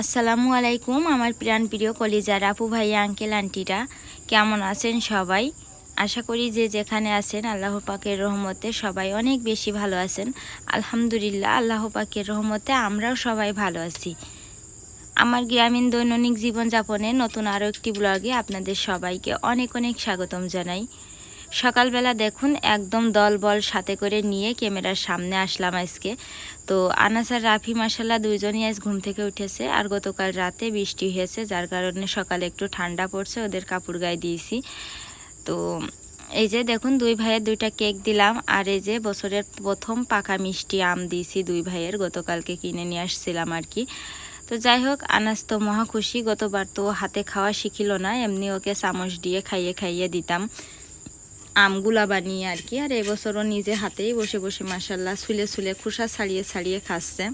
আসসালামু আলাইকুম, আমার প্রাণ প্রিয় কলিজার আপু ভাইয়া আঙ্কেল, আন্টিরা। কেমন আছেন সবাই? আশা করি যে যেখানে আছেন, আল্লাহ পাকের রহমতে সবাই অনেক বেশি ভালো আছেন। আলহামদুলিল্লাহ, আল্লাহ পাকের রহমতে আমরাও সবাই ভালো আছি। আমার গ্রামীণ দৈনন্দিন জীবনযাপনে নতুন আরও একটি ব্লগে আপনাদের সবাইকে অনেক অনেক স্বাগতম জানাই। সকালবেলা দেখুন একদম দল বল সাথে করে নিয়ে ক্যামেরার সামনে আসলাম আজকে। তো আনাস আর রাফি মাসাল্লাহ দুইজনই আজ ঘুম থেকে উঠেছে আর গতকাল রাতে বৃষ্টি হয়েছে, যার কারণে সকালে একটু ঠান্ডা পড়ছে, ওদের কাপড় গায়ে দিয়েছি। তো এই যে দেখুন, দুই ভাইয়ের দুইটা কেক দিলাম আর এই যে বছরের প্রথম পাকা মিষ্টি আম দিয়েছি দুই ভাইয়ের, গতকালকে কিনে নিয়ে আসছিলাম আর কি। তো যাই হোক, আনাস তো মহা খুশি, গতবার তো হাতে খাওয়া শিখিল না, এমনি ওকে চামচ দিয়ে খাইয়ে খাইয়ে দিতাম। আমগুলা বানিয়ে আর কি, আর এবছরও নিজে হাতেই বসে বসে মাসাল্লাহ ছুলে ছুলে খোসা ছাড়িয়ে ছাড়িয়ে খাচ্ছে।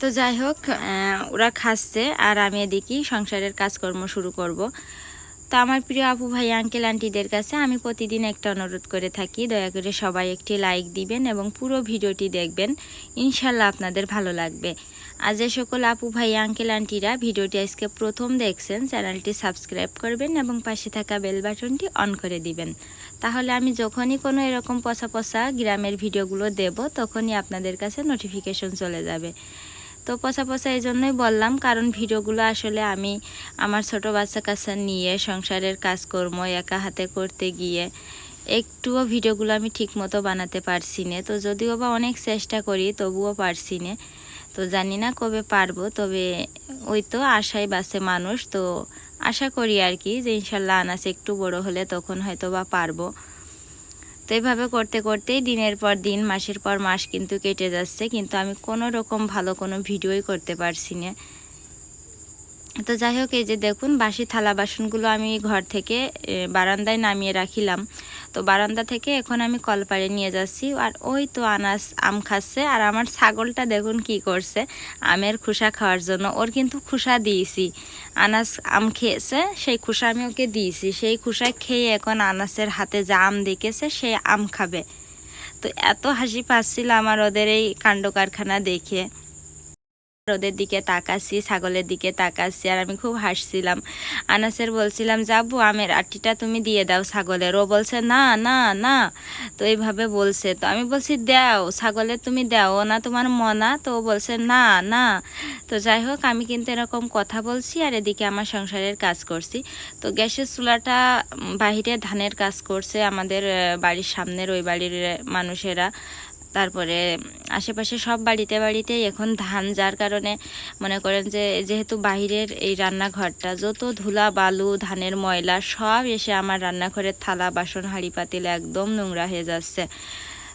তো যাই হোক ওরা খাচ্ছে আর আমি এদিকে সংসারের কাজকর্ম শুরু করব। তো আমার প্রিয় আপু ভাই আঙ্কেল আন্টিদের কাছে আমি প্রতিদিন একটা অনুরোধ করে থাকি, দয়া করে সবাই একটি লাইক দিবেন এবং পুরো ভিডিওটি দেখবেন। ইনশাল্লাহ আপনাদের ভালো লাগবে। আর যে সকল আপু ভাই, আঙ্কেল, আন্টিরা ভিডিওটি আজকে প্রথম দেখছেন, চ্যানেলটি সাবস্ক্রাইব করবেন এবং পাশে থাকা বেল বাটনটি অন করে দিবেন। তাহলে আমি যখনই কোনো এরকম পচা পচা গ্রামের ভিডিওগুলো দেব, তখনই আপনাদের কাছে নোটিফিকেশন চলে যাবে। তো পচা পচা এই জন্যই বললাম, কারণ ভিডিওগুলো আসলে আমি আমার ছোট বাচ্চা কাচ্চা নিয়ে সংসারের কাজকর্ম একা হাতে করতে গিয়ে একটুও ভিডিওগুলো আমি ঠিক মতো বানাতে পারছি না। তো যদিও বা অনেক চেষ্টা করি, তবুও পারছি না। তো জানি না কবে পারব, তবে ওই তো আশায় বাসে মানুষ, তো আশা করি আর কি যে ইনশাল্লাহ আনাস একটু বড় হলে তখন হয়তো বা পারব। তো এইভাবে করতে করতেই দিনের পর দিন, মাসের পর মাস কিন্তু কেটে যাচ্ছে, কিন্তু আমি কোনো রকম ভালো কোনো ভিডিওই করতে পারছি না। তো যাই হোক, এই যে দেখুন, বাসি থালা বাসনগুলো আমি ঘর থেকে বারান্দায় নামিয়ে রাখিলাম। তো বারান্দা থেকে এখন আমি কলপারে নিয়ে যাচ্ছি। আর ওই তো আনাস আম খাচ্ছে। আর আমার ছাগলটা দেখুন কি করছে। আমের খোসা খাওয়ার জন্য। ওর কিন্তু খোসা দিয়েছি। আনাস আম খেয়েছে। সেই খোসা আমি ওকে দিয়েছি। সেই খোসা খেয়ে এখন আনাসের হাতে যা আম দেখেছে, সে আম খাবে। তো এত হাসি পাচ্ছিল আমার ওদের এই কাণ্ড কারখানা দেখে। ওদের দিকে তাকাচ্ছি, ছাগলের দিকে তাকাচ্ছি আর আমি খুব হাসছিলাম। আনাসের বলছিলাম, যাব, আমের আটিটা তুমি দিয়ে দাও ছাগলের। ও বলছে, না না না। তো এইভাবে বলছে। তো আমি বলছি, দাও, ছাগলের তুমি দাও না তোমার মনা। তো ও বলছে, না না। তো যাই হোক, আমি কিন্তু এরকম কথা বলছি আর এদিকে আমার সংসারের কাজ করছি। তো গ্যাসের চুলাটা বাহিরে ধানের কাজ করছে আমাদের বাড়ির সামনের ওই বাড়ির মানুষেরা। তারপরে আশেপাশে সব বাড়িতে বাড়িতেই এখন ধান, যার কারণে মনে করেন যে যেহেতু বাহিরের এই রান্নাঘরটা, যত ধুলা, বালু, ধানের ময়লা সব এসে আমার রান্নাঘরের থালা, বাসন হাঁড়ি পাতিল একদম নোংরা হয়ে যাচ্ছে।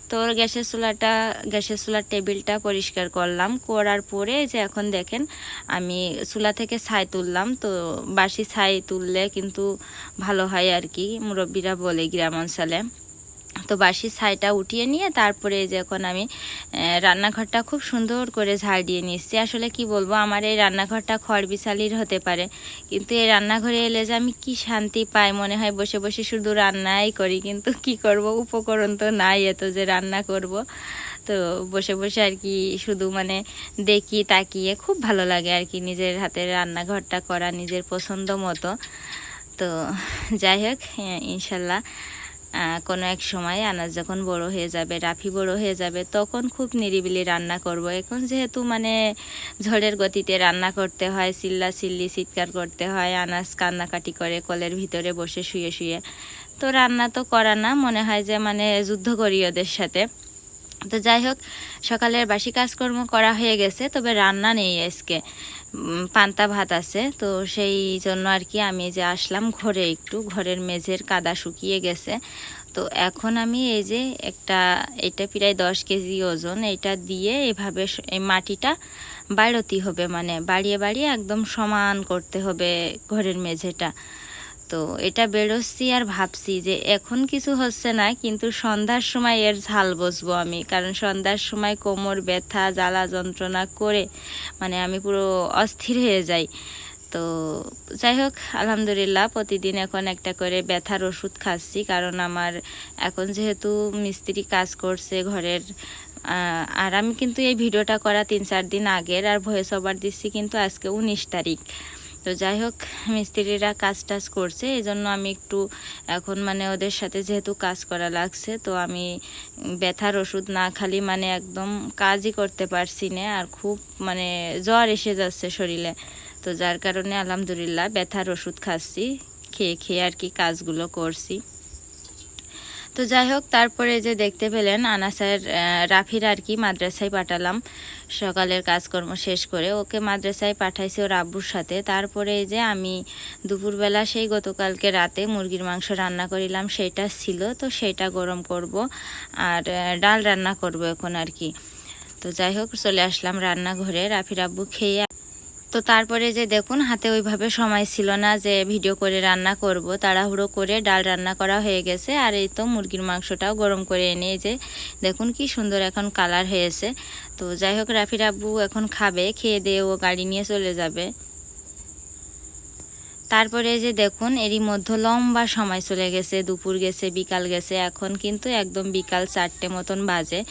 তো গ্যাসের চুলাটা, গ্যাসের চুলার টেবিলটা পরিষ্কার করলাম। করার পরে যে এখন দেখেন, আমি চুলা থেকে ছাই তুললাম। তো বাসি ছাই তুললে কিন্তু ভালো হয় আর কি, মুরব্বীরা বলে গ্রাম অঞ্চলে। তো বাসি ছাইটা উঠিয়ে নিয়ে তারপরে এই যে এখন আমি রান্নাঘরটা খুব সুন্দর করে ঝাড় দিয়ে নিচ্ছি আসলে কি বলব, আমার এই রান্নাঘরটা খড় বিছালির হতে পারে। কিন্তু এই রান্নাঘরে এলে যে আমি কি শান্তি পাই, মনে হয় বসে বসে শুধু রান্নাই করি। কিন্তু কি করব, উপকরণ তো নাই এত যে রান্না করব। তো বসে বসে আর কি শুধু মানে দেখি, তাকিয়ে খুব ভালো লাগে আর কি নিজের হাতের রান্নাঘরটা করা নিজের পছন্দ মতো। তো যাই হোক ইনশাল্লাহ। কোনো এক সময় আনাজ যখন বড় হয়ে যাবে, রাফি বড় হয়ে যাবে, তখন খুব নিরিবিলি রান্না করব। এখন যেহেতু মানে ঝড়ের গতিতে রান্না করতে হয়, চিল্লা চিল্লি, চিৎকার করতে হয়, আনাজ কান্নাকাটি করে, কলের ভিতরে বসে শুয়ে শুয়ে। তো রান্না তো করা না, মনে হয় যে মানে যুদ্ধ করি ওদের সাথে। তো যাই হোক, সকালের বাসি কাজকর্ম করা হয়ে গেছে, তবে রান্না নেই আজকে। পান্তা ভাত আছে। তো সেই জন্য আর কি আমি যে আসলাম ঘরে একটু। ঘরের মেঝের কাদা শুকিয়ে গেছে। তো এখন আমি এই যে একটা, এটা প্রায় দশ কেজি ওজন। এটা দিয়ে এভাবে এই মাটিটা বাড়তি হবে মানে বাড়িয়ে বাড়িয়ে একদম সমান করতে হবে ঘরের মেঝেটা। তো এটা বেরোচ্ছি আর ভাবছি যে এখন কিছু হচ্ছে না, কিন্তু সন্ধ্যার সময় এর ঝাল বসবো আমি। কারণ সন্ধ্যার সময় কোমর ব্যথা, জ্বালা যন্ত্রণা করে মানে আমি পুরো অস্থির হয়ে যাই। তো যাই হোক, আলহামদুলিল্লাহ প্রতিদিন এখন একটা করে ব্যথার ওষুধ খাচ্ছি, কারণ আমার এখন যেহেতু মিস্ত্রি কাজ করছে ঘরের আর আমি কিন্তু এই ভিডিওটা করা তিন চার দিন আগের, আর ভয়েস ওভার দিচ্ছি কিন্তু আজকে উনিশ তারিখ। তো যাই হোক, মিস্ত্রিরা কাজ টাজ করছে এই জন্য আমি একটু এখন মানে ওদের সাথে যেহেতু কাজ করা লাগছে, তো আমি ব্যথার ওষুধ না খালি মানে একদম কাজই করতে পারছি না, আর খুব মানে জ্বর এসে যাচ্ছে শরীরে। তো যার কারণে আলহামদুলিল্লাহ ব্যথার ওষুধ খাচ্ছি, খেয়ে খেয়ে আর কি কাজগুলো করছি। তো যাই হোক, তারপরে যে দেখতে পেলেন আনাসের রাফির আর কি মাদ্রাসায় পাঠালাম। সকালের কাজকর্ম শেষ করে ওকে মাদ্রাসায় পাঠাইছি ওর আব্বুর সাথে। তারপরে যে আমি দুপুরবেলা সেই গতকালকে রাতে মুরগির মাংস রান্না করিলাম, সেটা ছিল, তো সেটা গরম করব আর ডাল রান্না করব এখন আর কি। তো যাই হোক, চলে আসলাম রান্নাঘরে। রাফির আব্বু খেয়ে তো তারপরে যে দেখুন, হাতে ওইভাবে সময় ছিল না যে ভিডিও করে রান্না করব। তাড়াহুড়ো করে ডাল রান্না করা হয়ে গেছে। আর এই তো মুরগির মাংসটাও গরম করে এনে যে দেখুন কি সুন্দর এখন কালার হয়েছে। তো যাই হোক, রাফির আব্বু এখন খাবে, খেয়ে দিয়ে ও গাড়ি নিয়ে চলে যাবে। তারপরে যে দেখুন, এরই মধ্যে লম্বা সময় চলে গেছে, দুপুর গেছে, বিকাল গেছে, এখন কিন্তু একদম বিকাল চারটে মতন বাজে।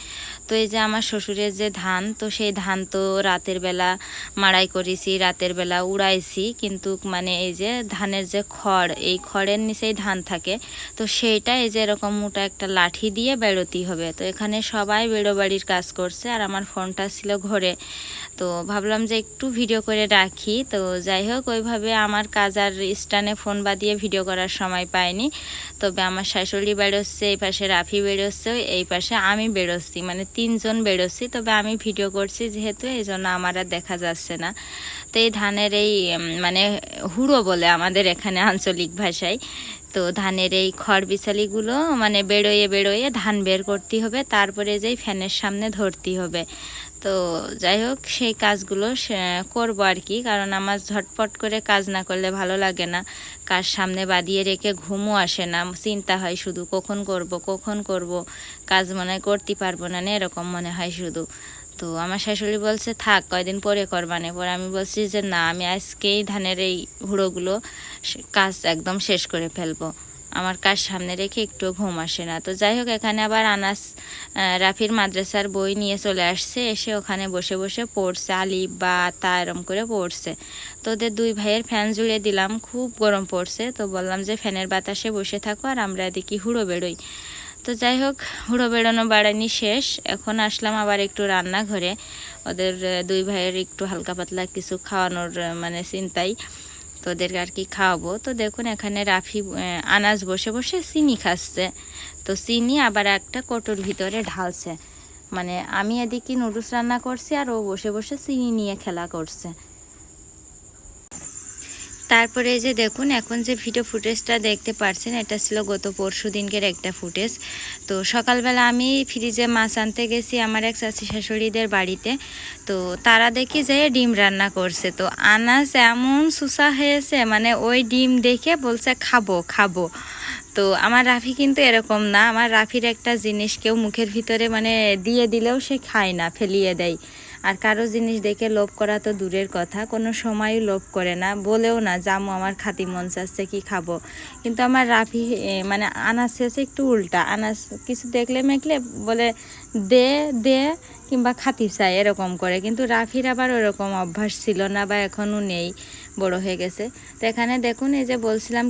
তো এই যে আমার শ্বশুরের যে ধান, তো সেই ধান তো রাতের বেলা মাড়াই করেছি, রাতের বেলা উড়াইছি, কিন্তু মানে এই যে ধানের যে খড়, এই খড়ের নিচেই ধান থাকে। তো সেইটা এই যে এরকম মোটা একটা লাঠি দিয়ে বেরোতেই হবে। তো এখানে সবাই বেরো বাড়ির কাজ করছে, আর আমার ফোনটা ছিল ঘরে। তো ভাবলাম যে একটু ভিডিও করে রাখি। তো যাই হোক, ওইভাবে আমার কাজ আর স্টানে ফোন বাদিয়ে ভিডিও করার সময় পাইনি। তবে আমার শাশুড়ি বেরোচ্ছে, এই পাশে রাফি বেরোচ্ছে, এই পাশে আমি বেরোচ্ছি মানে তিনজন বেরোচ্ছি। তবে আমি ভিডিও করছি যেহেতু এই জন্য আমার আর দেখা যাচ্ছে না। তো এই ধানের এই মানে হুড়ো বলে আমাদের এখানে আঞ্চলিক ভাষায়। তো ধানের এই খড় বিছালিগুলো মানে বেরোয়ে বেরোয়ে ধান বের করতে হবে, তারপরে যেই ফ্যানের সামনে ধরতে হবে। তো যাই হোক, সেই কাজগুলো করব আর কি। কারণ আমার ঝটপট করে কাজ না করলে ভালো লাগে না। কাজ সামনে বাদিয়ে রেখে ঘুমও আসে না। চিন্তা হয় শুধু কখন করব কখন করব। কাজ মনে হয় করতে পারব না না, এরকম মনে হয় শুধু। তো আমার শাশুড়ি বলছে, থাক, কয়দিন পরে করবানে। পরে আমি বলছি যে, না, আমি আজকেই ধানের এই হুড়োগুলো কাজ একদম শেষ করে ফেলব। আমার কাজ সামনে রেখে একটু ঘুম আসে না। তো যাই হোক, এখানে আবার আনাস রাফির মাদ্রাসার বই নিয়ে চলে আসছে। এসে ওখানে বসে বসে পড়ছে আলি বা তা এরম করে পড়ছে। তো ওদের দুই ভাইয়ের ফ্যান জুড়ে দিলাম, খুব গরম পড়ছে। তো বললাম যে, ফ্যানের বাতাসে বসে থাকো আর আমরা এদিকে হুড়ো বেরোই তো যাই হোক, হুড়ো বেড়ানো বাড়ানি শেষ। এখন আসলাম আবার একটু রান্নাঘরে। ওদের দুই ভাইয়ের একটু হালকা পাতলা কিছু খাওয়ানোর মানে চিন্তাই। তো ওদেরকে আর কি খাওয়াবো। তো দেখুন, এখানে রাফি আনাজ বসে বসে চিনি খাচ্ছে। তো চিনি আবার একটা কোটোর ভিতরে ঢালছে। মানে আমি এদিকে নুডলস রান্না করছি আর ও বসে বসে চিনি নিয়ে খেলা করছে। তারপরে এই যে দেখুন, এখন যে ভিডিও ফুটেজটা দেখতে পারছেন, এটা ছিল গত পরশু দিনকের একটা ফুটেজ তো সকালবেলা আমি ফ্রিজে মাছ আনতে গেছি আমার এক চাচি শাশুড়িদের বাড়িতে। তো তারা দেখি যে ডিম রান্না করছে। তো আনাজ এমন সুসা হয়েছে মানে ওই ডিম দেখে বলছে, খাব খাব। তো আমার রাফি কিন্তু এরকম না। আমার রাফির একটা জিনিস কেউ মুখের ভিতরে মানে দিয়ে দিলেও সে খায় না, ফেলিয়ে দেয়। আর কারও জিনিস দেখে লোভ করা তো দূরের কথা। কোনো সময় লোভ করে না। বলেও না, জামু, আমার খাতি মন চাচ্ছে, কি খাব? কিন্তু আমার রাফি মানে আনাস শেষে একটু উল্টা। আনাস কিছু দেখলে মেখলে বলে, দে দে কিংবা খাতি চাই, এরকম করে। কিন্তু রাফির আবার ওরকম অভ্যাস ছিল না বা এখনও নেই। বড় হয়ে গেছে। তো এখানে দেখুন, এই যে বলছিলাম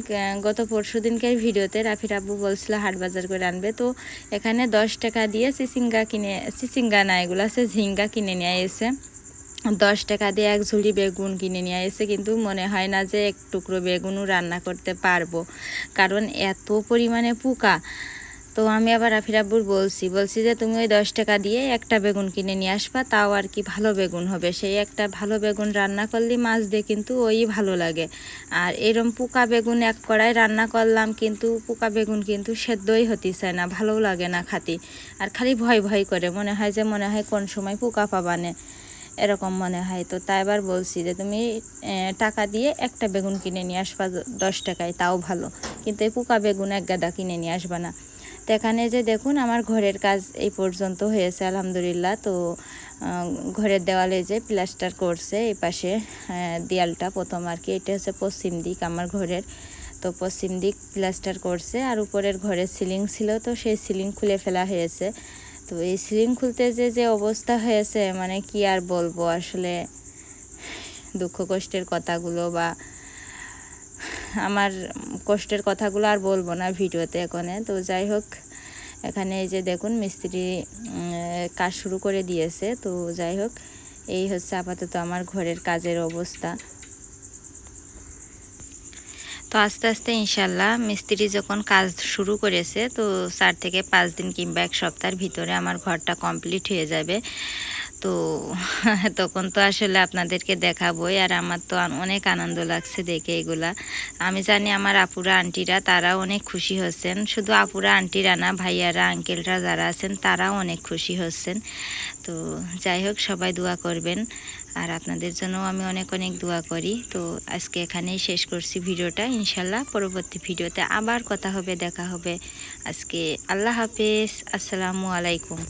গত পরশু দিনকের ভিডিওতে রাফির আব্বু বলছিল হাট বাজার করে আনবে। তো এখানে দশ টাকা দিয়ে চিচিঙ্গা কিনে চিচিঙ্গা না, এগুলো আছে ঝিঙ্গা কিনে নিয়ে এসে, দশ টাকা দিয়ে এক ঝুড়ি বেগুন কিনে নিয়ে এসে কিন্তু মনে হয় না যে এক টুকরো বেগুনও রান্না করতে পারব। কারণ এত পরিমাণে পোকা তো আমি আবার রাফির আব্বুর বলছি বলছি যে তুমি ওই দশ টাকা দিয়ে একটা বেগুন কিনে নিয়ে আসবা, তাও আর কি ভালো বেগুন হবে। সেই একটা ভালো বেগুন রান্না করলে মাছ দিয়ে কিন্তু ওই ভালো লাগে। আর এরম পোকা বেগুন এক কড়াই রান্না করলাম কিন্তু পোকা বেগুন কিন্তু সেদ্ধই হতে চায় না, ভালোও লাগে না খাতি। আর খালি ভয় ভয় করে, মনে হয় যে, মনে হয় কোন সময় পোকা পাবানে এরকম মনে হয়। তো তাই এবার বলছি যে, তুমি টাকা দিয়ে একটা বেগুন কিনে নিয়ে আসবা দশ টাকায়, তাও ভালো। কিন্তু এই পোকা বেগুন এক গাদা কিনে নিয়ে আসবা না। তো এখানে যে দেখুন, আমার ঘরের কাজ এই পর্যন্ত হয়েছে, আলহামদুলিল্লাহ। তো ঘরের দেওয়ালে যে প্লাস্টার করছে, এই পাশে দেয়ালটা প্রথম আর কি, এটা হচ্ছে পশ্চিম দিক আমার ঘরের। তো পশ্চিম দিক প্লাস্টার করছে, আর উপরের ঘরের সিলিং ছিল, তো সেই সিলিং খুলে ফেলা হয়েছে। তো এই সিলিং খুলতে যে যে অবস্থা হয়েছে মানে কি আর বলব, আসলে দুঃখ কষ্টের কথাগুলো বা আমার কষ্টের কথাগুলো আর বলব না ভিডিওতে এখানে। তো যাই হোক, এখানে এই যে দেখুন মিস্ত্রি কাজ শুরু করে দিয়েছে। তো যাই হোক, এই হচ্ছে আপাতত আমার ঘরের কাজের অবস্থা। তো আস্তে আস্তে ইনশাল্লাহ মিস্ত্রি যখন কাজ শুরু করেছে, তো চার থেকে পাঁচ দিন কিংবা এক সপ্তাহের ভিতরে আমার ঘরটা কমপ্লিট হয়ে যাবে। তো তখন তো আসলে আপনাদেরকে দেখাবোই আর আমার তো অনেক আনন্দ লাগছে দেখে এগুলা। আমি জানি আমার আপুরা, আন্টিরা তারা অনেক খুশি হচ্ছেন। শুধু আপুরা, আন্টিরা না, ভাইয়ারা আঙ্কেলরা যারা আছেন তারাও অনেক খুশি হচ্ছেন। তো যাই হোক, সবাই দোয়া করবেন। আর আপনাদের জন্য আমি অনেক অনেক দোয়া করি। তো আজকে এখানেই শেষ করছি ভিডিওটা। ইনশাল্লাহ পরবর্তী ভিডিওতে আবার কথা হবে, দেখা হবে। আজকে আল্লাহ হাফেজ। আসসালামু আলাইকুম।